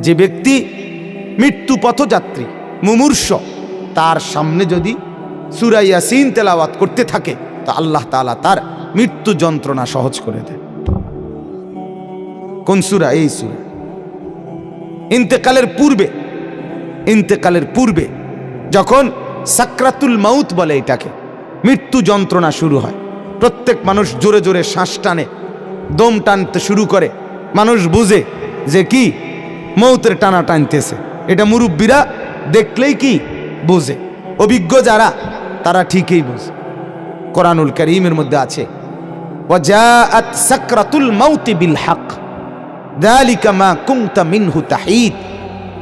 যে ব্যক্তি মৃত্যু পথযাত্রী, মুমূর্ষ, তার সামনে যদি সুরা ইয়াসিন তেলাওয়াত করতে থাকে, তো আল্লাহ তাআলা তার মৃত্যু যন্ত্রণা সহজ করে দেয়। কোন সুরা? এই সুরা। ইন্তেকালের পূর্বে ইন্তেকালের পূর্বে যখন সাকরাতুল মাউত বলে এটাকে, মৃত্যু যন্ত্রণা শুরু হয়। প্রত্যেক মানুষ জোরে জোরে শ্বাস টানে, দম টানতে শুরু করে। মানুষ বুঝে যে কি মৌতের টানা টানতেছে। এটা মুরব্বীরা দেখলেই কি বোঝে। অভিজ্ঞ যারা, তারা ঠিকই বোঝে। কোরআনুল করিমের মধ্যে আছে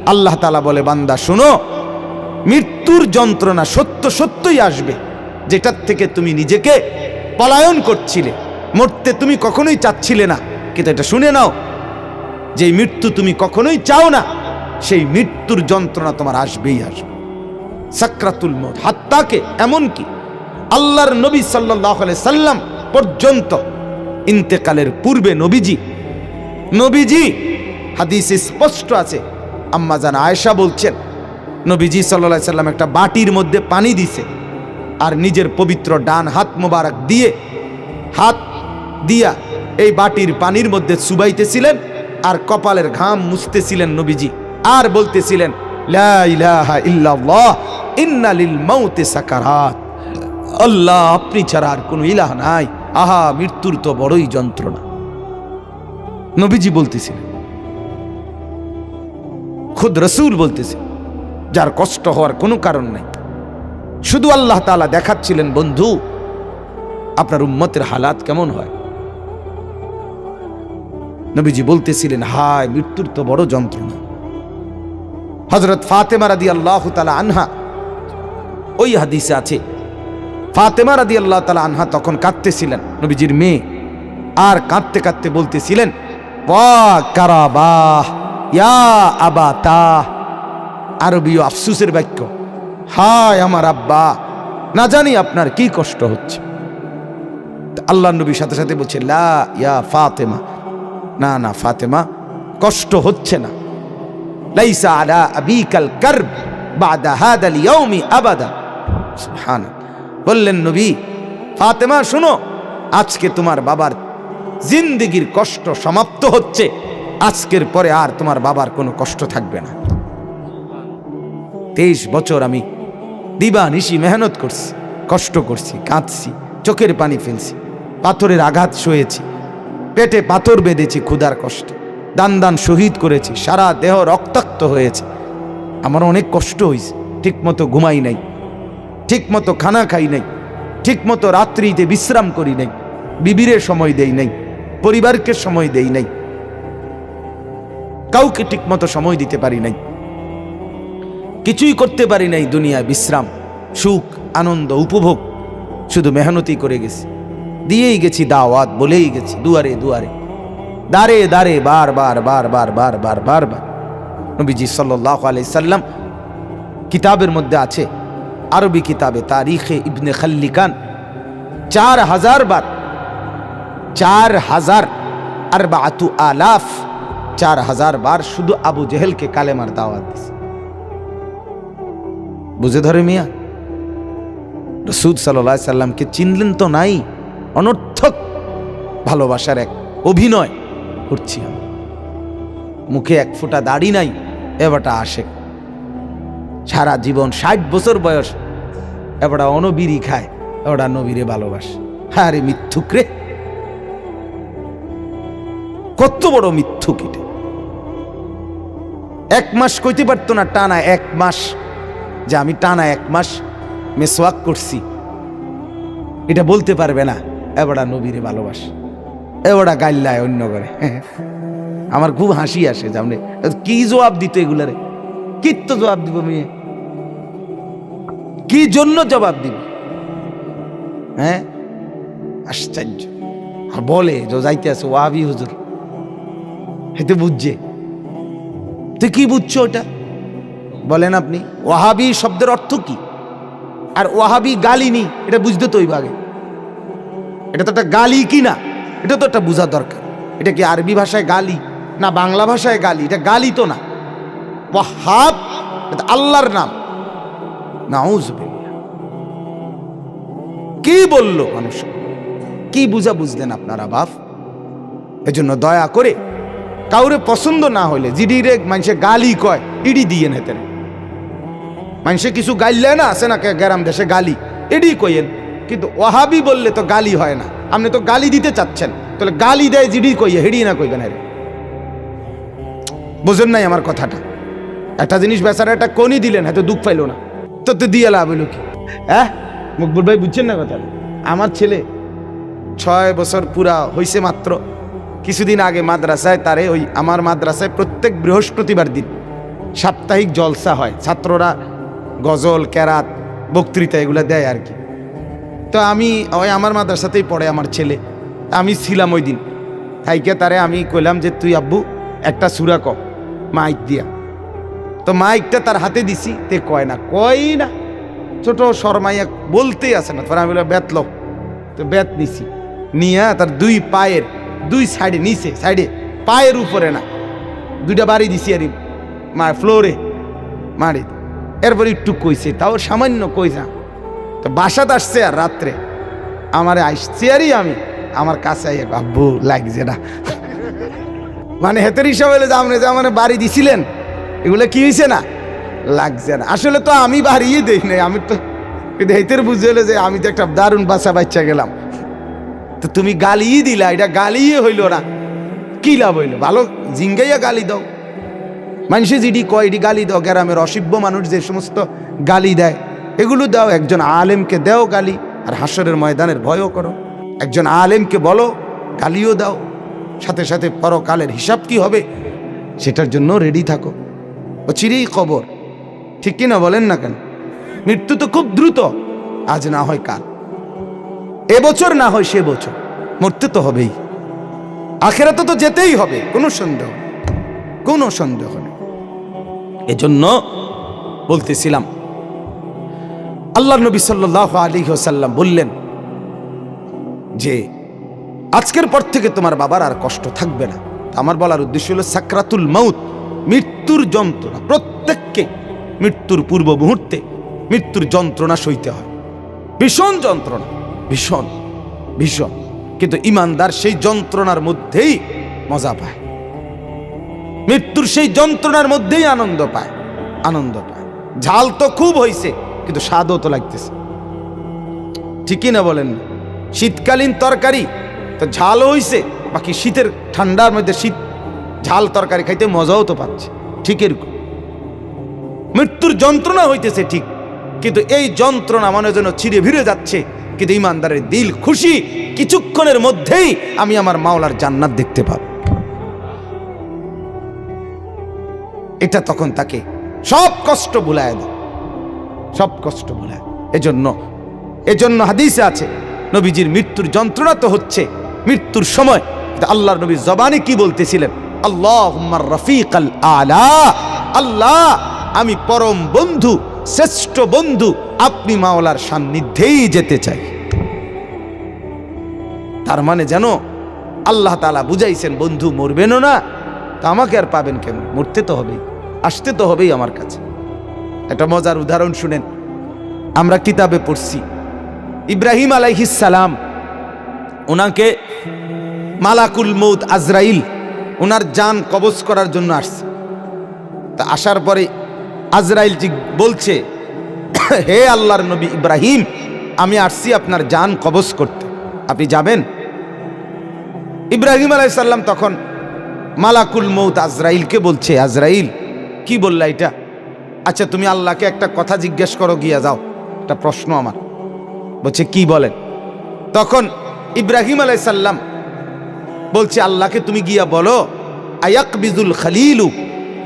আল্লাহ তাআলা বলে, বান্দা, শুনো, মৃত্যুর যন্ত্রণা সত্য সত্যই আসবে, যেটার থেকে তুমি নিজেকে পলায়ন করছিলে। মরতে তুমি কখনোই চাচ্ছিলে না। কিন্তু এটা শুনে নাও যে মৃত্যু তুমি কখনোই চাও না, সেই মৃত্যুর যন্ত্রণা তোমার আসবেই আসবে। সাকরাতুল মত হাত্তাকে এমন কি আল্লাহর নবী সাল্লাহ সাল্লাম পর্যন্ত ইন্তেকালের পূর্বে নবীজি নবীজি, হাদিসে স্পষ্ট আছে, আম্মা জান আয়েশা বলছেন, নবীজি সাল্লাহ সাল্লাম একটা বাটির মধ্যে পানি দিছে আর নিজের পবিত্র ডান হাত মোবারক দিয়ে, হাত দিয়া এই বাটির পানির মধ্যে চুবাইতেছিলেন আর কপালের ঘাম মুছতেছিলেন নবীজি আর বলতেছিলেন আল্লাহ আপনি ছাড়া আর কোনো ইলাহ নাই। আহা, মৃত্যুর তো বড়ই যন্ত্রণা। নবীজি বলতেছিলেন, খুদ রসুল বলতেছে, যার কষ্ট হওয়ার কোনো কারণ নাই। শুধু আল্লাহ তাআলা দেখাচ্ছিলেন, বন্ধু, আপনার উম্মতের হালাত কেমন হয়? নবীজি বলতেছিলেন, হায়, মৃত্যুর তো বড় যন্ত্রণা। হজরত ফাতেমা রাদি আল্লাহ তালা আনহা, ওই হাদিসে আছে, ফাতেমা রাদি আল্লাহ তালা আনহা তখন কাঁদতেছিলেন, নবীজির মেয়ে, আর কাঁদতে কাঁদতে বলতেছিলেন কারাবাহ, ইয়া আবাতা আরবীয় আফসুসের বাক্য, হায় আমার আব্বা, না জানি আপনার কি কষ্ট হচ্ছে। আল্লাহ নবীর সাথে সাথে বলছে, লা, ইয়া ফাতেমা। না না, ফাতেমা, কষ্ট হচ্ছে না। লাইসা আলা আবিকাল বাদা ইয়াউমি আবাদা। বললেন, নবী, ফাতেমা, শুনো, আজকে তোমার বাবার জিন্দিগির কষ্ট সমাপ্ত হচ্ছে। আজকের পরে আর তোমার বাবার কোনো কষ্ট থাকবে না। তেইশ বছর আমি দিবা নিশি মেহনত করছি, কষ্ট করছি, কাঁদছি, চোখের পানি ফেলছি, পাথরের আঘাত সয়েছি পেটে পাথর বেঁধেছি ক্ষুধার কষ্টে। দান দান শহীদ করেছি, সারা দেহ রক্তাক্ত হয়েছে। আমার অনেক কষ্ট হয়েছে ঠিক মতো ঘুমাই নাই ঠিক মতো খানা খাই নাই ঠিক মতো রাত্রিতে বিশ্রাম করি নাই, বিবিরে সময় দেই নাই, পরিবারকে সময় দেই নাই, কাউকে ঠিক মতো সময় দিতে পারি নাই। কিছুই করতে পারি নাই দুনিয়ায় বিশ্রাম, সুখ, আনন্দ, উপভোগ, শুধু মেহনতি করে গেছি। দিয়েই গেছি দাওয়াত বলেই গেছি, দুয়ারে দুয়ারে। দাঁড়ে দাঁড়ে, বার বার বার বার বার বার বার বার। নবীজি সাল্লাহ আলাই সাল্লাম কিতাবের মধ্যে আছে, আরবি কিতাবে, তারিখে ইবনে খাল্লিকান, চার হাজার বার, চার হাজার আর বাতু আলাফ, চার হাজার বার শুধু আবু জেহেলকে কালেমার দাওয়াত দিছে। বুঝে ধরে মিয়া রসুদ সাল্লাহ সাল্লামকে চিনলেন তো নাই? অনর্থক ভালোবাসার এক অভিনয় করছি আমি। মুখে এক ফোঁটা দাড়ি নাই, এবারটা আসে। সারা জীবন ষাট বছর বয়স, এবারটা অনবিরি খায়, এবারটা নবীরে ভালোবাসে। হ্যাঁ রে মিথ্যুক রে! কত বড় মিথ্যুক এটা। এক মাস কইতে পারতো না টানা এক মাস, যে আমি টানা এক মাস মেসওয়াক করছি। এটা বলতে পারবে না। এবারটা নবীরে ভালোবাসে এবারটা গাইল্লায় অন্য করে। আমার খুব হাসি আসে, জামনে। কি জবাব দিত এগুলারে? তো জবাব দিব মেয়ে? কি জন্য জবাব দিব? হ্যাঁ? আশ্চর্য। আর বলে, যে যাইতে আছে, ওয়াবি হুজুর। হেতে বুঝছে। তুই কি বুঝছ ওটা? বলেন আপনি, ওয়াহাবি শব্দের অর্থ কি? আর ওয়াহাবি গালিনি এটা বুঝতে তো ওই ভাগে এটা তো একটা গালি কি না? এটা তো একটা বোঝা দরকার। এটা কি আরবি ভাষায় গালি না বাংলা ভাষায় গালি? এটা গালি তো না। ওয়াহাব, এটা আল্লাহর নাম। নাউজুবিল্লাহ। কি বলল মানুষ? কি বুঝা বুঝলেন আপনারা, বাপ? এজন্য দয়া করে কাউরে পছন্দ না হইলে জিডি রে মানুষে গালি কয়, ইডি দিয়ে নেতেন। মানুষে কিছু গাইলে না, আছে না গ্রাম দেশে গালি এডি কইেন কিন্তু ওহাবি বললে তো গালি হয় না। আপনি তো গালি দিতে চাচ্ছেন। তাহলে গালি দেয় জিডি কইয়ে হেডি না কইবেন রে বুঝেন নাই আমার কথাটা। একটা জিনিস বেচারা একটা কোনি দিলেন হয়তো দুঃখ পাইলো না। তো তো দিয়ে লাভ হইল কি? হ্যাঁ মকবুল ভাই বুঝছেন না কথা আমার ছেলে ছয় বছর পুরা হইছে মাত্র। কিছুদিন আগে মাদ্রাসায়, তারে ওই আমার মাদ্রাসায় প্রত্যেক বৃহস্পতিবার দিন সাপ্তাহিক জলসা হয়। ছাত্ররা গজল, ক্যারাত, বক্তৃতা এগুলো দেয় আর কি। তো আমি ওই আমার মাদ্রাসাতেই পড়ে আমার ছেলে। আমি ছিলাম ওই দিন। থাইকে তারে আমি কইলাম যে, তুই আব্বু, একটা সুরা ক মাইক দিয়া। তো মাইকটা তার হাতে দিছি, তে কয় না কয় না। ছোট শর্মাইয়া বলতেই আসে না, তারপরে আমি বললাম, বেত লো তো বেত নিছি। নিয়ে তার দুই পায়ের, দুই সাইডে, নিচে, সাইডে, পায়ের উপরে না, দুইটা বাড়ি দিছি আর মা, ফ্লোরে মারি। এরপর একটু কইছে, তাও সামান্য কই না। তো বাসাত আসছে আর রাত্রে। আমার আসছে আরই আমি। আমার কাছে আইয়া আব্বু, লাগছে না। মানে হেতের হিসাবে হলে যে আপনি যে আমার বাড়ি দিছিলেন, এগুলো কি হয়েছে না? লাগছে না। আসলে তো আমি বাড়িয়ে দেই নাই। আমি তো কিন্তু হেতের বুঝে হলো যে আমি তো একটা দারুণ বাসা বাচ্চা গেলাম। তো তুমি গালিই দিলা, এটা গালিয়ে হইল না। কি লাভ হইল? ভালো, জিঙ্গাইয়া গালি দাও। মানুষে যেটি কয়, এটি গালি দাও। গ্রামের অসভ্য মানুষ যে সমস্ত গালি দেয়। এগুলো দাও, একজন আলেমকে দেও গালি, আর হাসরের ময়দানের ভয়ও করো। একজন আলেমকে বলো, গালিও দাও। সাথে সাথে পরকালের হিসাব কি হবে, সেটার জন্য রেডি থাকো। ও চিরেই খবর ঠিক কিনা বলেন না কেন? মৃত্যু তো খুব দ্রুত, আজ না হয় কাল। এবছর না হয় সে বছর, মরতে তো হবেই। আখেরাতে তো যেতেই হবে, কোনো সন্দেহ কোনো সন্দেহ নেই। এজন্য বলতেছিলাম আল্লাহ নবী সাল্লাহ আলী সাল্লাম বললেন যে, আজকের পর থেকে তোমার বাবার আর কষ্ট থাকবে না। আমার বলার উদ্দেশ্য হলো সাকরাতুল মাউত, মৃত্যুর যন্ত্রণা। প্রত্যেককে মৃত্যুর পূর্ব মুহূর্তে মৃত্যুর যন্ত্রণা সইতে হয়। ভীষণ যন্ত্রণা, ভীষণ ভীষণ। কিন্তু ইমানদার সেই যন্ত্রণার মধ্যেই মজা পায়। মৃত্যুর সেই যন্ত্রণার মধ্যেই আনন্দ পায় আনন্দ পায়। ঝাল তো খুব হয়েছে কিন্তু স্বাদও তো লাগতেছে। ঠিকই না বলেন? শীতকালীন তরকারি তো ঝালও হইছে, বাকি শীতের ঠান্ডার মধ্যে শীত ঝাল তরকারি খাইতে মজাও তো পাচ্ছে। ঠিক এরকম। মৃত্যুর যন্ত্রণা হইতেছে ঠিক, কিন্তু এই যন্ত্রণা মনে যেন ছিঁড়ে ভিড়ে যাচ্ছে। কিন্তু ইমানদারের দিল খুশি, কিছুক্ষণের মধ্যেই আমি আমার মাওলার জান্নাত দেখতে পাব। এটা তখন তাকে সব কষ্ট ভুলায় দেয়। সব কষ্ট ভুলায় এজন্য এজন্য হাদিসে আছে, নবীজির মৃত্যুর যন্ত্রণা তো হচ্ছে, মৃত্যুর সময়। আল্লাহর নবী জবানে কি বলতেছিলেন? আল্লাহ রফিক আল। আলা আল্লাহ, আমি পরম বন্ধু, শ্রেষ্ঠ বন্ধু, আপনি মাওলার সান্নিধ্যেই যেতে চাই। তার মানে যেন আল্লাহ তালা বুঝাইছেন, বন্ধু মরবেনও না, তা আমাকে আর পাবেন কেন মরতে তো হবেই, আসতে তো হবেই আমার কাছে। একটা মজার উদাহরণ শুনেন। আমরা কিতাবে পড়ছি। ইব্রাহিম আলাইহিসালাম ওনাকে মালাকুল মৌত আজরাইল, ওনার যান কবজ করার জন্য আসছে। তা আসার পরে আজরাইল বলছে, হে আল্লাহর নবী ইব্রাহিম, আমি আসছি আপনার যান কবজ করতে। আপনি যাবেন? ইব্রাহিম আলাইসাল্লাম তখন মালাকুল মৌত আজরাইলকে বলছে, আজরাইল, কি বললা এটা? আচ্ছা তুমি আল্লাহকে একটা কথা জিজ্ঞেস করো, গিয়া যাও। একটা প্রশ্ন আমার। বলছে, কি বলেন? তখন ইব্রাহিম আলাইসাল্লাম বলছে, আল্লাহকে তুমি গিয়া বলো আয়াক বিজুল খালিলু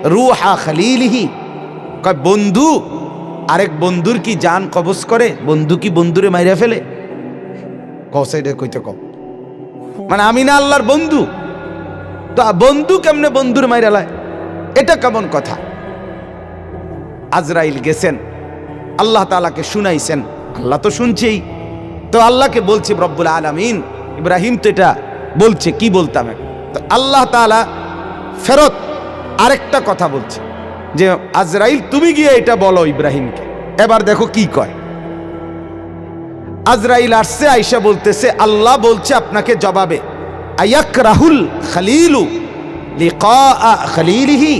রুহা খালিলিহি। কয়, বন্ধু, আরেক বন্ধুর কি জান কবজ করে? বন্ধু কি বন্ধুরে মাইরা ফেলে? কসাইডে কইতে কম মানে আমি না আল্লাহর বন্ধু। তো বন্ধু কেমনে বন্ধুর মাইরা লায়? এটা কেমন কথা? আজরাইল গেছেন। আল্লাহ তালাকে শুনাইছেন। আল্লাহ তো শুনছেই। তো আল্লাহকে বলছে, রব্বুল আলমিন। ইব্রাহিম তো এটা বলছে, কি বলতাম তো আল্লাহ তালা ফেরত আরেকটা কথা বলছে, যে, আজরাইল, তুমি গিয়ে এটা বলো ইব্রাহিমকে। এবার দেখো কি কয়। আজরাইল আসছে আইসা বলতেছে, আল্লাহ বলছে আপনাকে জবাবে আয়াক রাহুল খালিলু লিকা খালিলিহি।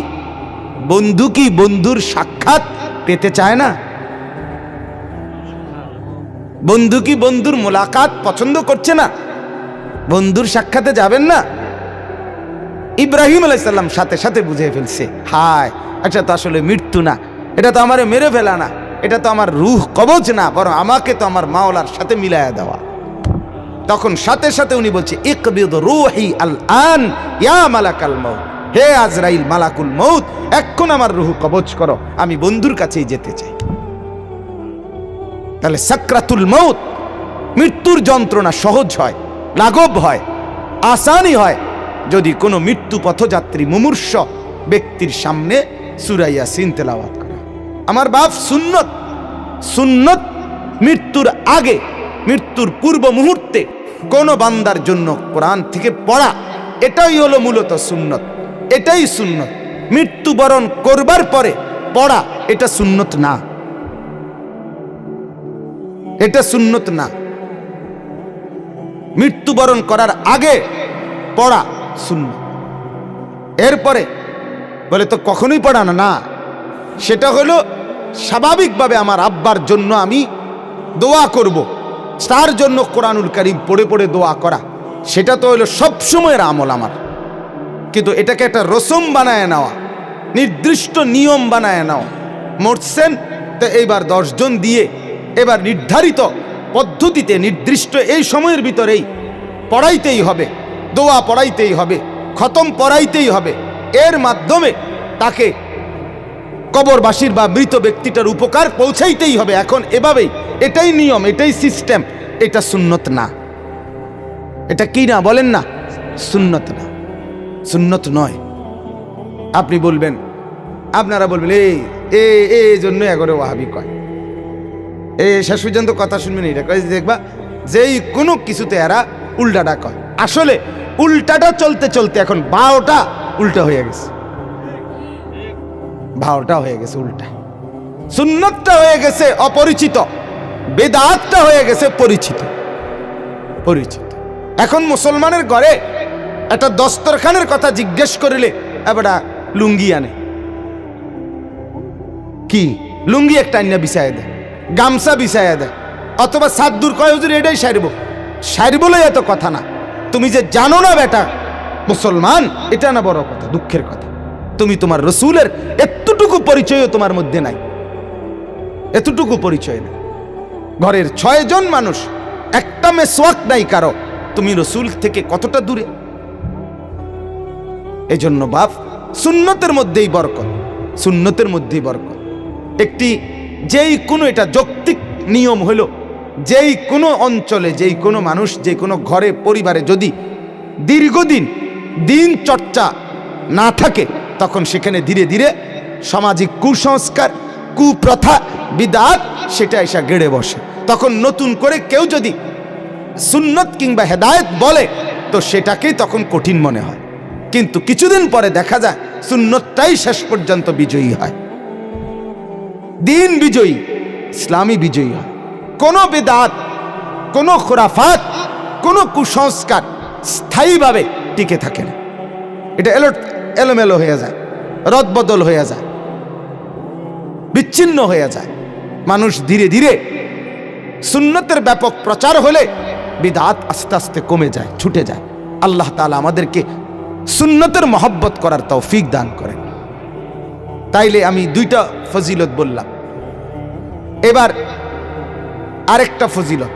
বন্ধু কি বন্ধুর সাক্ষাৎ পেতে চায় না? বন্ধু কি বন্ধুর মোলাকাত পছন্দ করছে না? বন্ধুর সাক্ষাতে যাবেন না? ইব্রাহিম আলাইসাল্লাম সাথে সাথে বুঝে ফেলছে, হায় আচ্ছা তো আসলে মৃত্যু না, এটা তো আমারে মেরে ফেলা না, এটা তো আমার রুহ কবচ না, বরং আমাকে তো আমার মাওলার সাথে মিলায়া দেওয়া। তখন সাথে সাথে উনি বলছে, ইকবিদ রুহি আল আন ইয়া মালাকাল মউত। হে আজরাইল মালাকুল মৌত এখন আমার রুহ কবচ করো, আমি বন্ধুর কাছেই যেতে চাই। তাহলে সাকরাতুল মৌত মৃত্যুর যন্ত্রণা সহজ হয়, লাঘব হয়, আসানি হয়, যদি কোনো মৃত্যু পথযাত্রী মুমূর্ষ ব্যক্তির সামনে সুরাইয়া সিন তেলাওয়াত করে। আমার বাপ সুন্নত সুন্নত মৃত্যুর আগে, মৃত্যুর পূর্ব মুহূর্তে কোন বান্দার জন্য কোরআন থেকে পড়া, এটাই হলো মূলত সুন্নত। এটাই সুন্নত। মৃত্যুবরণ করবার পরে পড়া, এটা সুন্নত না। এটা সুন্নত না। মৃত্যুবরণ করার আগে পড়া শূন্য এরপরে বলে, তো কখনোই পড়া না না। সেটা হলো স্বাভাবিকভাবে আমার আব্বার জন্য আমি দোয়া করব। তার জন্য কোরআনুল করিম পড়ে পড়ে দোয়া করা। সেটা তো হলো সবসময়ের আমল আমার। কিন্তু এটাকে একটা রসম বানায় নেওয়া, নির্দিষ্ট নিয়ম বানায় নেওয়া। মরছেন, তো এইবার দশজন দিয়ে এবার নির্ধারিত পদ্ধতিতে নির্দিষ্ট এই সময়ের ভিতরেই পড়াইতেই হবে, দোয়া পড়াইতেই হবে, খতম পড়াইতেই হবে। এর মাধ্যমে তাকে কবরবাসীর বা মৃত ব্যক্তিটার উপকার পৌঁছাইতেই হবে। এখন এভাবেই, এটাই নিয়ম, এটাই সিস্টেম, এটা সুন্নত না। এটা কি না বলেন না? সুন্নত না। সুন্নত নয়। আপনি বলবেন, আপনারা বলবেন এই এই জন্য এগরে ওয়াহাবি কয়। এ, শেষ পর্যন্ত কথা শুনবেন, এটা কয় দেখবা, যেই কোনো কিছুতে এরা উল্টাটা কয়। আসলে উল্টাটা চলতে চলতে এখন বারোটা উল্টা হয়ে গেছে। ভাওটা হয়ে গেছে উল্টা। সুন্নতটা হয়ে গেছে অপরিচিত, বেদাতটা হয়ে গেছে পরিচিত। পরিচিত। এখন মুসলমানের ঘরে একটা দস্তরখানের কথা জিজ্ঞেস করিলে এবার লুঙ্গি আনে। কি? লুঙ্গি একটা আন্না বিছায় দেয়, গামছা বিছায় দেয়, অথবা সাদ্দুর কয় হুজুর, এটাই সারিব। সারিবলে এত কথা না। তুমি যে জানো না বেটা, মুসলমান, এটা না বড় কথা, দুঃখের কথা। তুমি তোমার রসুলের এতটুকু পরিচয়ও তোমার মধ্যে নাই। এতটুকু পরিচয় নেই। ঘরের ছয়জন মানুষ, একটা মেসওয়াক নাই কারও। তুমি রসুল থেকে কতটা দূরে এজন্য বাপ, সুন্নতের মধ্যেই বরকত, সুন্নতের মধ্যেই বরকত। একটি যেই কোনো এটা যৌক্তিক নিয়ম হলো, যেই কোনো অঞ্চলে, যেই কোনো মানুষ, যে কোনো ঘরে, পরিবারে যদি দীর্ঘদিন দিন চর্চা না থাকে, তখন সেখানে ধীরে ধীরে সামাজিক কুসংস্কার, কুপ্রথা, বিদাত, সেটা এসে গেড়ে বসে। তখন নতুন করে কেউ যদি সুন্নত কিংবা হেদায়েত বলে, তো সেটাকেই তখন কঠিন মনে হয়। কিন্তু কিছুদিন পরে দেখা যায়, সুন্নতটাই শেষ পর্যন্ত বিজয়ী হয়। দিন বিজয়ী ইসলামী বিজয়ী হয়। কোনো বেদাত, কোনো খোরাফাত, কোনো কুসংস্কার স্থায়ীভাবে টিকে থাকে না। এটা এলো, এলোমেলো হয়ে যায়, রদবদল হয়ে যায়, বিচ্ছিন্ন হয়ে যায়। মানুষ ধীরে ধীরে সুন্নতের ব্যাপক প্রচার হলে বিদাত আস্তে আস্তে কমে যায়, ছুটে যায়। আল্লাহ তাআলা আমাদেরকে সুন্নতের মহব্বত করার তৌফিক দান করেন। তাইলে আমি দুইটা ফজিলত বললাম। এবার আরেকটা ফজিলত।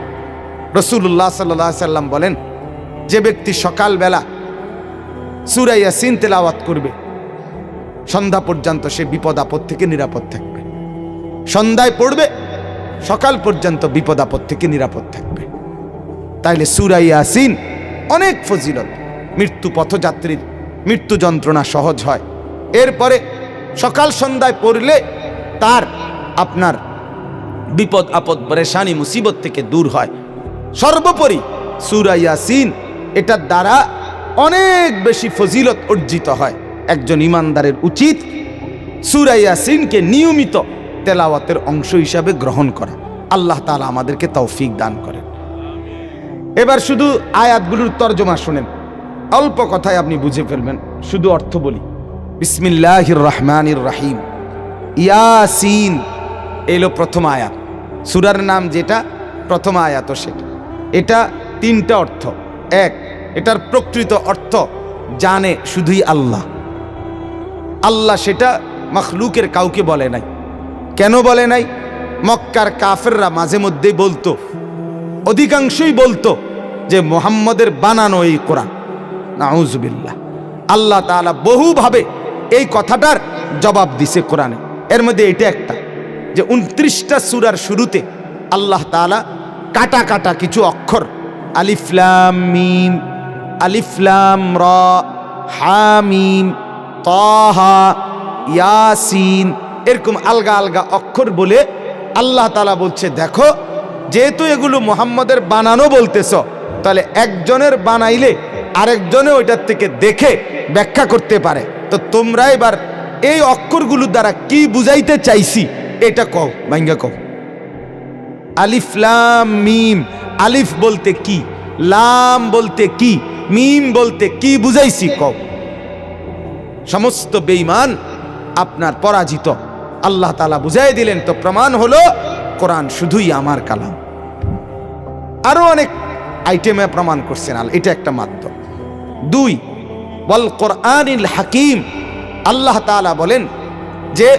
রসুল্লাহ সাল্লাহ সাল্লাম বলেন, যে ব্যক্তি সকালবেলা সুরাইয়া সিন তেলাওয়াত করবে, সন্ধ্যা পর্যন্ত সে বিপদ আপদ থেকে নিরাপদ থাকবে। সন্ধ্যায় পড়বে, সকাল পর্যন্ত বিপদ আপদ থেকে নিরাপদ থাকবে। তাইলে সুরাইয়া সিন অনেক ফজিলত। মৃত্যু পথযাত্রীর মৃত্যু যন্ত্রণা সহজ হয়। এরপরে সকাল সন্ধ্যায় পড়লে তার আপনার বিপদ আপদ, পরেশানি, মুসিবত থেকে দূর হয়। সর্বোপরি সুরা ইয়াসিন, এটার দ্বারা অনেক বেশি ফজিলত অর্জিত হয়। একজন ইমানদারের উচিত সুরাইয়াসিনকে নিয়মিত তেলাওয়াতের অংশ হিসাবে গ্রহণ করা। আল্লাহ তাআলা আমাদেরকে তৌফিক দান করেন। এবার শুধু আয়াতগুলোর তর্জমা শুনেন। অল্প কথায় আপনি বুঝে ফেলবেন। শুধু অর্থ বলি। বিসমিল্লাহির রহমানির রাহিম ইয়াসিন, এলো প্রথম আয়াত। সুরার নাম যেটা, প্রথম আয়াত সেটা। এটা তিনটা অর্থ। এক, এটার প্রকৃত অর্থ জানে শুধুই আল্লাহ। আল্লাহ সেটা মখলুকের কাউকে বলে নাই। কেন বলে নাই? মক্কার কাফেররা মাঝে মধ্যেই বলতো, অধিকাংশই বলতো যে মোহাম্মদের বানানো এই কোরআন। নাউজুবিল্লাহ। আল্লাহ তাআলা বহুভাবে এই কথাটার জবাব দিছে কোরআনে। এর মধ্যে এটা একটা, যে উনত্রিশটা সুরার শুরুতে আল্লাহ তাআলা কাটা কাটা কিছু অক্ষর আলিফলাম মিম আলিফলাম র হামিম তহা, ইয়াসিন, এরকম আলগা আলগা অক্ষর বলে আল্লাহ তালা বলছে, দেখো, যেহেতু এগুলো মোহাম্মদের বানানো বলতেছ, তাহলে একজনের বানাইলে আরেকজনে ওইটার থেকে দেখে ব্যাখ্যা করতে পারে। তো তোমরা এবার এই অক্ষরগুলোর দ্বারা কি বুঝাইতে চাইছি, এটা কও, ভাঙ্গা কও। আলিফ, লাম, মিম। আলিফ বলতে কি? লাম বলতে কি? মিম বলতে কি বুঝাইছি, কও। সমস্ত বেঈমান আপনার পরাজিত। আল্লাহ তালা বুঝাই দিলেন, তো প্রমাণ হলো কোরআন শুধুই আমার কালাম। আরও অনেক আইটেমে প্রমাণ করছেন, আল, এটা একটা মাধ্যম। দুই, বল কোরআনিল হাকিম। আল্লাহ তাআলা বলেন যে,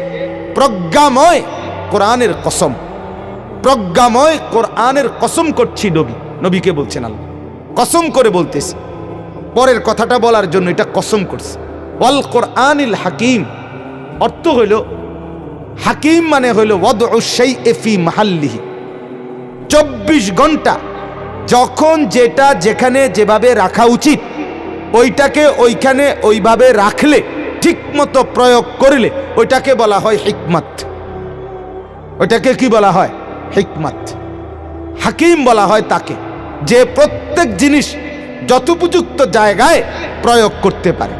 প্রজ্ঞাময় কোরআনের কসম, প্রজ্ঞাময় কোরআনের কসম করছি নবী, নবীকে বলছেন আল্লাহ। কসম করে বলতেছি। পরের কথাটা বলার জন্য এটা কসম করছে। ওয়াল কোরআনিল হাকিম, অর্থ হইল, হাকিম মানে হইল ওয়াদ সেই এফি মাহাল্লিহি। চব্বিশ ঘণ্টা যখন যেটা যেখানে যেভাবে রাখা উচিত ওইটাকে ওইখানে ওইভাবে রাখলে ঠিক মতো প্রয়োগ করলে, ওইটাকে বলা হয় হিকমত। ওইটাকে কি বলা হয়? হিকমত। হাকিম বলা হয় তাকে, যে প্রত্যেক জিনিস যথোপযুক্ত জায়গায় প্রয়োগ করতে পারে।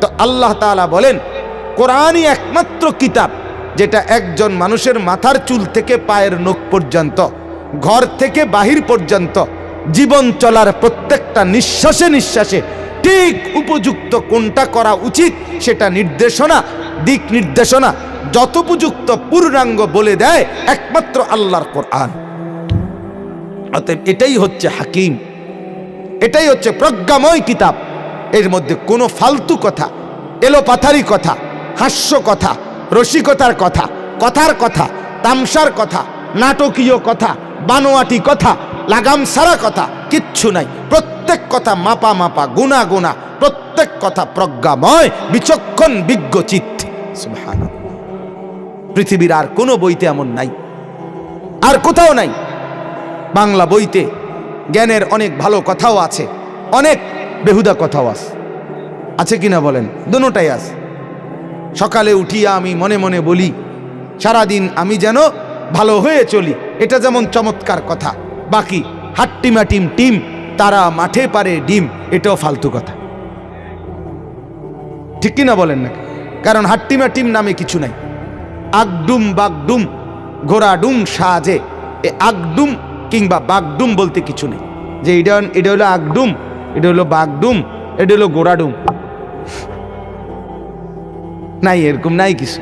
তো আল্লাহ তাআলা বলেন, কোরআনই একমাত্র কিতাব যেটা একজন মানুষের মাথার চুল থেকে পায়ের নখ পর্যন্ত, ঘর থেকে বাহির পর্যন্ত জীবন চলার প্রত্যেকটা নিঃশ্বাসে নিঃশ্বাসে ঠিক উপযুক্ত কোনটা করা উচিত সেটা নির্দেশনা, দিক নির্দেশনা যথোপযুক্ত পূর্ণাঙ্গ বলে দেয় একমাত্র আল্লাহর কোরআন। অতএব এটাই হচ্ছে হাকিম, এটাই হচ্ছে প্রজ্ঞাময় কিতাব। এর মধ্যে কোনো ফালতু কথা, এলোপাথারি কথা, হাস্য কথা, রসিকতার কথা, কথার কথা, তামসার কথা, নাটকীয় কথা, বানোয়াটি কথা লাগাম সারা কথা, কিচ্ছু নাই। প্রত্যেক কথা মাপা মাপা গুনা গুনা প্রত্যেক কথা প্রজ্ঞাময়, বিচক্ষণ, বিজ্ঞ চিত্ত। পৃথিবীর আর কোনো বইতে এমন নাই। আর কোথাও নাই। বাংলা বইতে জ্ঞানের অনেক ভালো কথাও আছে, অনেক বেহুদা কথাও আছে। আছে কিনা বলেন? দুটাই আছে। সকালে উঠিয়া আমি মনে মনে বলি, সারাদিন আমি যেন ভালো হয়ে চলি। এটা যেমন চমৎকার কথা। বাকি হাট্টিমা টিম টিম তারা মাঠে পারে ডিম, এটাও ফালতু কথা। ঠিক কিনা বলেন না কারণ হাট্টিমা টিম নামে কিছু নাই। আগডুম বাগডুম, ঘোড়াডুম সাজে। এ আগডুম কিংবা বাগডুম বলতে কিছু নেই। যে এটা এটা হলো আগডুম, এটা হলো বাগডুম, এটা হলো গোড়াডুম নাই, এরকম নাই কিছু।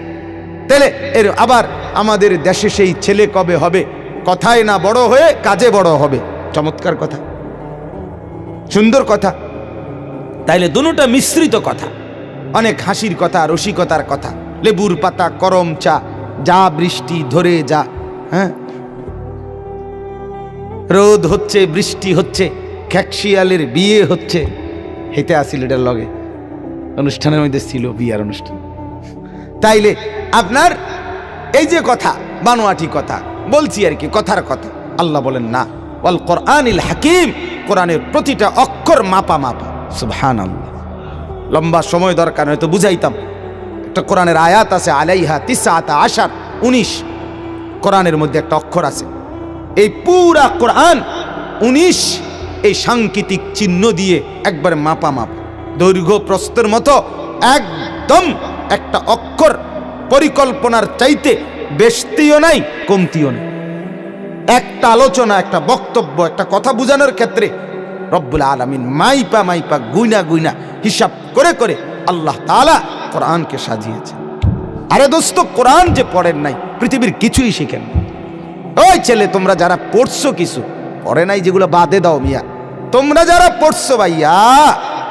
তাহলে এর আবার আমাদের দেশে সেই ছেলে কবে হবে? কথায় না বড় হয়ে কাজে বড় হবে। চমৎকার কথা। সুন্দর কথা। তাইলে দুটোটা মিশ্রিত কথা। অনেক হাসির কথা রসিকতার কথা। লেবুর পাতা করম চা যা বৃষ্টি ধরে যা হ্যাঁ? রোদ হচ্ছে বৃষ্টি হচ্ছে খ্যাকশিয়ালের বিয়ে হচ্ছে। হেতে আসিল এটার লগে। অনুষ্ঠানের মধ্যে ছিল বিয়ার অনুষ্ঠান। তাইলে আপনার এই যে কথা বানোয়াটি কথা বলছি আর কি কথার কথা। আল্লাহ বলেন না অল কোরআনিল হাকিম। কোরআনের প্রতিটা অক্ষর মাপা মাপা। আল্লাহ লম্বা সময় দরকার হয়তো বুঝাইতাম। একটা কোরআনের আয়াত আছে, আলাইহা তিসাতা আশার, উনিশ। কোরআনের মধ্যে একটা অক্ষর আছে। এই পুরা কোরআন উনিশ, এই সাংকেতিক চিহ্ন দিয়ে একবার মাপা মাপ। দৈর্ঘ্য প্রস্তের মতো একদম একটা অক্ষর পরিকল্পনার চাইতে বেশতিও নাই, কমতিও নেই। একটা আলোচনা, একটা বক্তব্য, একটা কথা বোঝানোর ক্ষেত্রে রব্বুল আলমিন মাইপা মাইপা, গুইনা গুইনা হিসাব করে করে আল্লাহ তালা কোরআনকে সাজিয়েছে আরে দোস্ত, কোরআন যে পড়েন নাই, পৃথিবীর কিছুই শিখেন। ওই ছেলে, তোমরা যারা পড়ছো কিছু, পড়ে নাই যেগুলো বাদে দাও মিয়া তোমরা যারা পড়ছো ভাইয়া,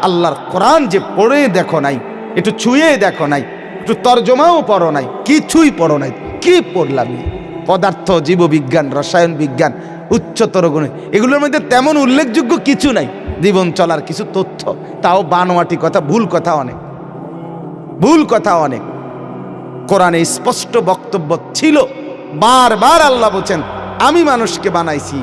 আল্লাহর কোরআন যে পড়ে দেখো নাই, একটু ছুঁয়ে দেখো নাই, একটু তর্জমাও পড়ো নাই, কিছুই পড়ো নাই, কি পড়লাম? পদার্থ, জীববিজ্ঞান, রসায়ন বিজ্ঞান, উচ্চতর গুণে। এগুলোর মধ্যে তেমন উল্লেখযোগ্য কিছু নাই। জীবন চলার কিছু তথ্য, তাও বানোয়াটি কথা, ভুল কথা অনেক। ভুল কথা অনেক। কোরআনে স্পষ্ট বক্তব্য ছিল, বারবার আল্লাহ বলছেন, আমি মানুষকে বানাইছি,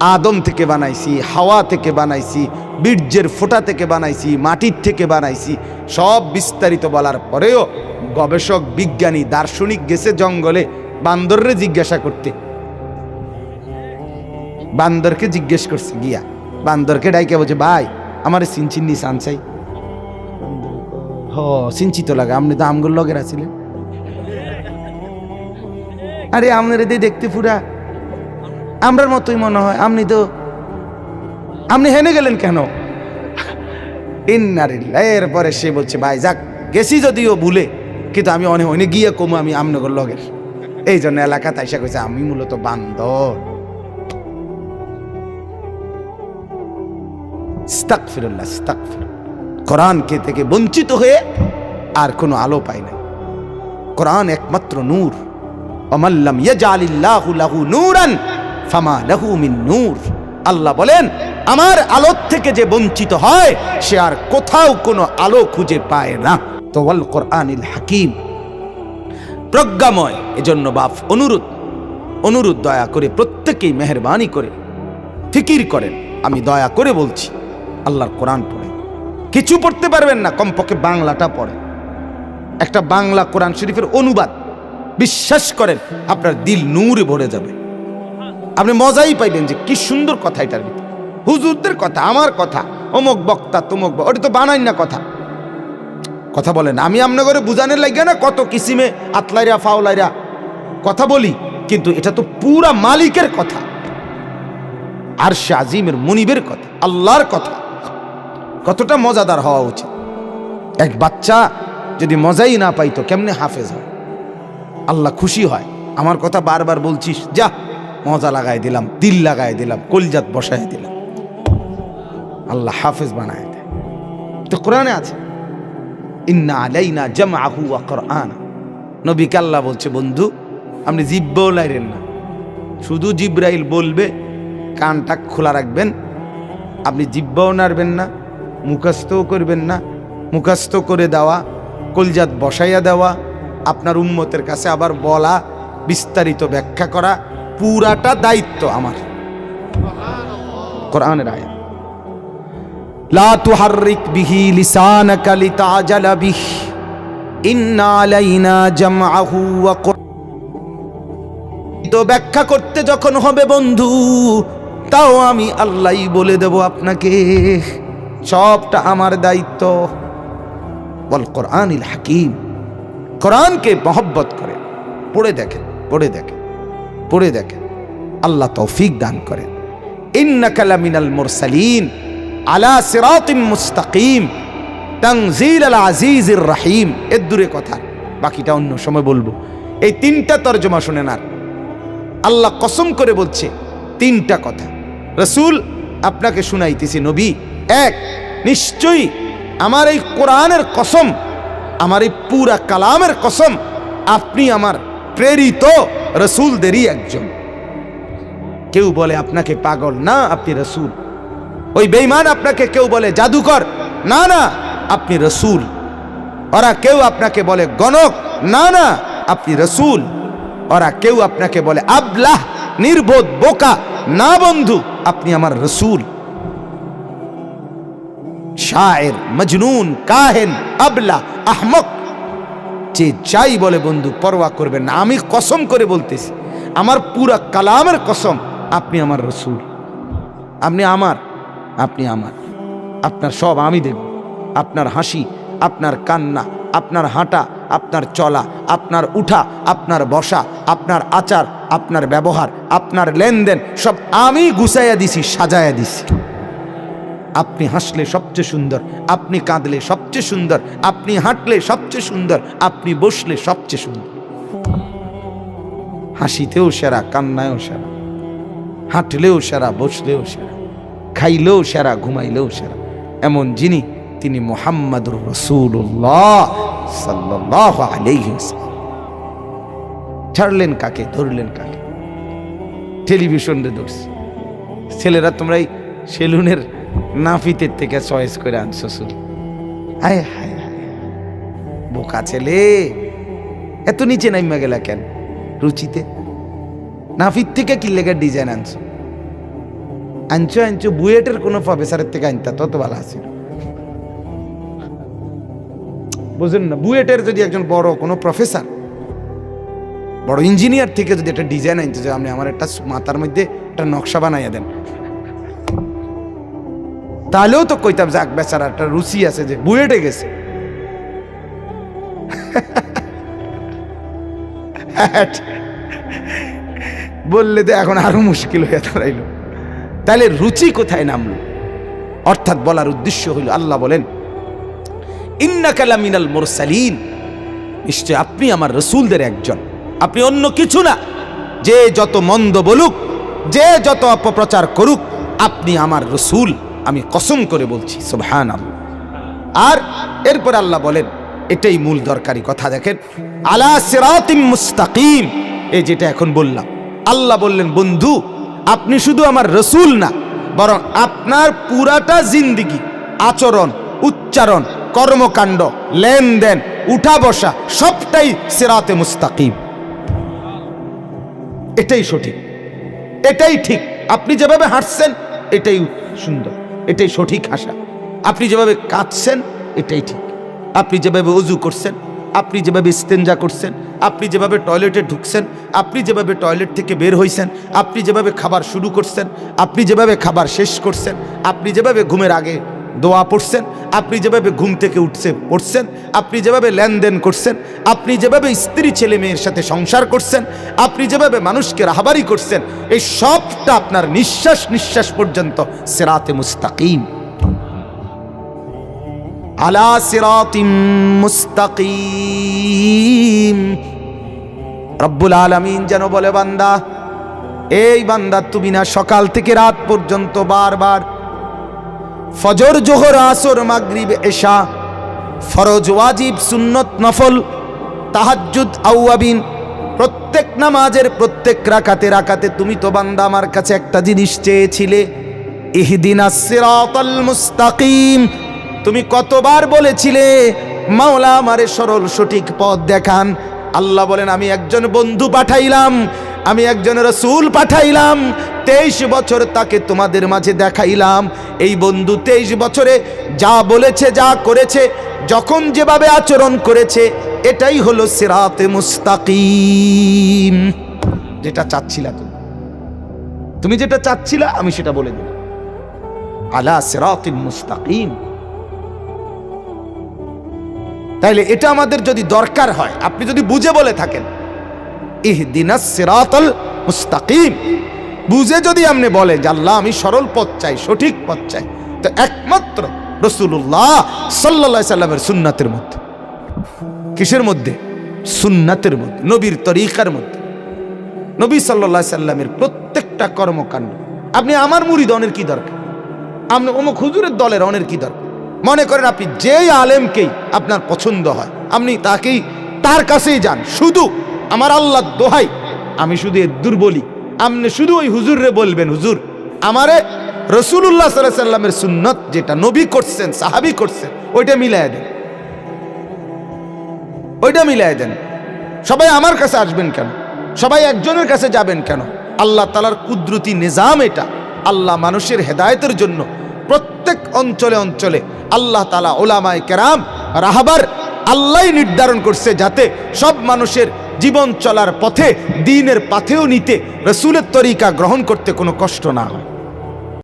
আদম থেকে বানাইছি, হাওয়া থেকে বানাইছি, বীর্যের ফোঁটা থেকে বানাইছি, মাটির থেকে বানাইছি, সব বিস্তারিত বলার পরেও গবেষক, বিজ্ঞানী, দার্শনিক গেছে জঙ্গলে বান্দররে জিজ্ঞাসা করতে। বান্দরকে জিজ্ঞেস করছে, গিয়া, বান্দরকে ডাইকে বলছে, ভাই, আমার সিনচিন্নি সানসাই হ সিনচিত লাগে, আপনি তো আমগুলো লগের আছিলেন। আরে, আপনার এদের দেখতে পুরা আমরার মতোই মনে হয়, আপনি তো, আপনি হেনে গেলেন কেন? এরপরে সে বলছে, ভাই, যাক, গেছি যদিও ভুলে, কিন্তু আমি অনেক অনেক গিয়ে কমু, আমি আমনগর লগের। এই জন্য এলাকা তাইসা কইছে, আমি মূলত বান্দর। ইস্তাগফিরুল্লাহ ইস্তাগফিরুল্লাহ। কোরআনকে থেকে বঞ্চিত হয়ে আর কোনো আলো পায় না কোরআন একমাত্র নূর। অমাল্লাম ইয়াজালিল্লাহু লাহু নূরান ফামা লাহু মিন নূর। আল্লাহ বলেন, আমার আলোর থেকে যে বঞ্চিত হয়, সে আর কোথাও কোনো আলো খুঁজে পায় না। তো ওয়াল কোরআনিল হাকিম। প্রজ্ঞাময়। এজন্য বাপ, অনুরোধ অনুরোধ দয়া করে প্রত্যেকেই মেহরবানি করে, ফিকির করেন। আমি দয়া করে বলছি, আল্লাহর কোরআন পড়ে কিছু পড়তে পারবেন না, কমপক্ষে বাংলাটা পড়ে একটা বাংলা কোরআন শরীফের অনুবাদ, বিশ্বাস করেন, আপনার দিল নূরে ভরে যাবে। আপনি মজাই পাইবেন যে কি সুন্দর কথা এটার ভিতরে। হুজুরদের কথা, আমার কথা, অমুক বক্তা, তমুক ওটা তো বানাই না কথা। কথা বলেন। আমি আপনার ঘরে বুঝানোর লাগে না কত কিসিমে আতলাইরা ফাওলাইরা কথা বলি, কিন্তু এটা তো পুরা মালিকের কথা। আর আজিমের, মনিবের কথা, আল্লাহর কথা। কতটা মজাদার হওয়া উচিত। এক বাচ্চা যদি মজাই না পাইতো, কেমনে হাফেজ হয়? আল্লাহ খুশি হয়। আমার কথা বারবার বলছিস, যা, মজা লাগাই দিলাম, দিল লাগাই দিলাম, কলজাত বসাই দিলাম। আল্লাহ হাফেজ বানায় দেয়। তো কোরআনে আছে। ইন্না আলাইনা জামআহু ওয়া কোরআন। নবীকে আল্লাহ বলছে, বন্ধু, আপনি জিব্বও লাইরেন না। শুধু জিব্রাইল বলবে, কানটা খোলা রাখবেন, আপনি জিব্বাও নাড়বেন না, মুখস্থও করবেন না, মুখস্থ করে দেওয়া, কলজাত বসাইয়া দেওয়া, আপনার উম্মতের কাছে আবার বলা, বিস্তারিত ব্যাখ্যা করা, পুরাটা দায়িত্ব আমার। কোরআনের আয়াত। আলাইনা তো ব্যাখ্যা করতে যখন হবে বন্ধু, তাও আমি আল্লাহই বলে দেব আপনাকে। সবটা আমার দায়িত্ব। বল কোরআনিল হাকিম। কোরআনকে মহব্বত করে পড়ে দেখেন পড়ে দেখেন পড়ে দেখেন। আল্লাহ তৌফিক দান করেন। ইন্নাকা লামিনাল মুরসালিন। আলা সিরাতিম মুস্তাকিম, তানজিল আল আজিজির রাহিম। এর দূরে কথা। বাকিটা অন্য সময় বলব। এই তিনটা তর্জমা শুনেন আর। আল্লাহ কসম করে বলছে, তিনটা কথা। রসুল, আপনাকে শুনাইতেছি নবী। এক, নিশ্চয়ই আমার এই কোরআনের কসম, আমার এই পুরা কালামের কসম, আপনি আমার প্রেরিত রসুলদেরই একজন। কেউ বলে, আপনাকে পাগল। না, আপনি রসুল। ওই বেইমান আপনাকে কেউ বলে জাদুকর? না না, আপনি রসুল। ওরা কেউ আপনাকে বলে গণক? না না, আপনি রসুল। ওরা কেউ আপনাকে বলে আবলাহ, নির্বোধ, বোকা, না বন্ধু, আপনি আমার রসুল। শায়ের, মজনুন, কাহেন আবলা আহমক। যে যাই বলে বন্ধু, পরোয়া করবেন না। আমি কসম করে বলতেছি, আমার পুরা কালামের কসম, আপনি আমার রসুল। আপনি আমার আপনি আমার। আপনার সব আমি দেব। আপনার হাসি, আপনার কান্না, আপনার হাঁটা, আপনার চলা, আপনার উঠা, আপনার বসা, আপনার আচার, আপনার ব্যবহার, আপনার লেনদেন, সব আমি গুছাইয়া দিছি, সাজাইয়া দিছি। আপনি হাসলে সবচেয়ে সুন্দর, আপনি কাঁদলে সবচেয়ে সুন্দর, আপনি হাঁটলে সবচেয়ে সুন্দর, আপনি বসলে সবচেয়ে সুন্দর। হাসিতেও সেরা, কান্নায়ও সেরা, হাঁটলেও সেরা, বসলেও সেরা। খাইলেও সেরা, ঘুমাইলেও সেরা। এমন যিনি, তিনি মোহাম্মদুর রসুল্লাহ সাল্লাহ আলাইহি ছাড়লেন কাকে? ধরলেন কাকে? টেলিভিশন রে ধরছে। ছেলেরা তোমরা এই সেলুনের নাফিতের থেকে চয়েস করে আনছো শুধু। হায় হায় হায় বোকা ছেলে। এত নিচে নাইমা গেলা কেন? রুচিতে? নাফিত থেকে কি লেগে ডিজাইন আনছো? আনছো আনছো, বুয়েটের কোনো প্রফেসরের থেকে আনতা, তত ভালো আছিল বুঝলেন না? বুয়েটের যদি একজন বড় কোনো প্রফেসর, বড় ইঞ্জিনিয়ার থেকে যদি একটা ডিজাইন আনতে যে আপনি আমার একটা মাথার মধ্যে একটা নকশা বানাইয়া দেন। তাহলেও তো কইতাম যাক বেচারা একটা রুচি আছে যে বুয়েটে গেছে। বললে তো এখন আরও মুশকিল হয়ে দাঁড়াইল। তাহলে রুচি কোথায় নামলো? অর্থাৎ বলার উদ্দেশ্য হইল, আল্লাহ বলেন ইন্নাকালা মিনাল মোরসালিন। নিশ্চয় আপনি আমার রসুলদের একজন। আপনি অন্য কিছু না। যে যত মন্দ বলুক, যে যত অপপ্রচার করুক, আপনি আমার রসুল। আমি কসম করে বলছি সুবহান আর এরপর আল্লাহ বলেন, এটাই মূল দরকারি কথা, দেখেন, আলা সিরাতিম মুস্তাকিম। এই যেটা এখন বললাম। আল্লাহ বললেন, বন্ধু আপনি শুধু আমার রসুল না, বরং আপনার পুরাটা জিন্দিগি, আচরণ, উচ্চারণ, কর্মকাণ্ড, লেনদেন উঠা বসা সবটাই সেরাতে মুস্তাকিম। এটাই সঠিক। এটাই ঠিক। আপনি যেভাবে হাঁটছেন, এটাই সুন্দর। এটাই সঠিক হাসা। আপনি যেভাবে কাঁদছেন, এটাই ঠিক। আপনি যেভাবে অজু করছেন আপনি যেভাবে ইস্তেঞ্জা করছেন আপনি যেভাবে টয়লেটে ঢুকছেন আপনি যেভাবে টয়লেট থেকে বের হইছেন আপনি যেভাবে খাবার শুরু করছেন আপনি যেভাবে খাবার শেষ করছেন আপনি যেভাবে ঘুমের আগে দোয়া পড়ছেন আপনি যেভাবে ঘুম থেকে উঠছে পড়ছেন আপনি যেভাবে লেনদেন করছেন আপনি যেভাবে স্ত্রী ছেলে মেয়ের সাথে সংসার করছেন আপনি যেভাবে মানুষকে রাহাবারি করছেন এই সবটা আপনার নিঃশ্বাস নিঃশ্বাস পর্যন্ত সেরাতে মুস্তাকিম আলা সিরাতিম মুস্তাকিম। রব্বুল আলামিন যেন বলে, বান্দা, এই বান্দা, তুমি না সকাল থেকে রাত পর্যন্ত বারবার ফজর, জোহর, আসর, মাগরিব, এশা, ফরজ, ওয়াজিব, সুন্নত, নফল, তাহাজ্জুদ, আউয়াবিন, প্রত্যেক নামাজের প্রত্যেক রাকাতে রাকাতে তুমি তো বান্দা আমার কাছে একটা জিনিস চেয়েছিলে সিরাতাল মুস্তাকিম। তুমি কতবার বলেছিলে, মাওলা আমারে সরল সঠিক পথ দেখান। আল্লাহ বলেন, আমি একজন বন্ধু পাঠাইলাম, আমি একজন রসুল পাঠাইলাম, তেইশ বছর তাকে তোমাদের মাঝে দেখাইলাম। এই বন্ধু তেইশ বছরে যা বলেছে, যা করেছে, যখন যেভাবে আচরণ করেছে, এটাই হলো সিরাতে মুস্তাকিম। যেটা চাচ্ছিলা তুমি। তুমি যেটা চাচ্ছিলা, আমি সেটা বলে দিলাম। আলা সিরাতিন মুস্তাকিম। তাইলে এটা আমাদের যদি দরকার হয়, আপনি যদি বুঝে বলে থাকেন। ইহদিনাস সিরাতাল মুস্তাকিম। বুঝে যদি আপনি বলেন যে আল্লাহ, আমি সরল পথ চাই, সঠিক পথ চাই, তো একমাত্র রসুল্লাহ সাল্লা সাল্লামের সুন্নাতের মধ্যে। কিসের মধ্যে? সুন্নাতের মধ্যে, নবীর তরিকার মধ্যে। নবী সাল্লা সাল্লামের প্রত্যেকটা কর্মকাণ্ড। আপনি আমার মুড়ি দনের কি দরকার? আপনি অমুক হুজুরের দলের অনের কি দরকার? মনে করেন আপনি যেই আলেমকেই আপনার পছন্দ হয়, আপনি তাকেই তার কাছেই যান। শুধু আমার আল্লাহ দোহাই, আমি শুধু এদ্দুর বলি আপনি শুধু ওই হুজুররে বলবেন, হুজুর, আমারে রসুল্লাহ সাল্লাহ সাল্লামের সুন্নত যেটা নবী করছেন, সাহাবি করছেন, ওইটা মিলাই দেন। ওইটা মিলাই দেন। সবাই আমার কাছে আসবেন কেন? সবাই একজনের কাছে যাবেন কেন? আল্লাহ তালার কুদরতি নিজাম এটা। আল্লাহ মানুষের হেদায়েতের জন্য প্রত্যেক অঞ্চলে অঞ্চলে আল্লাহ তালা ওলামায় কেরাম, রাহাবার আল্লাহ নির্ধারণ করছে যাতে সব মানুষের জীবন চলার পথে, দিনের পাথেও নিতে, রসুলের তরিকা গ্রহণ করতে কোনো কষ্ট না হয়।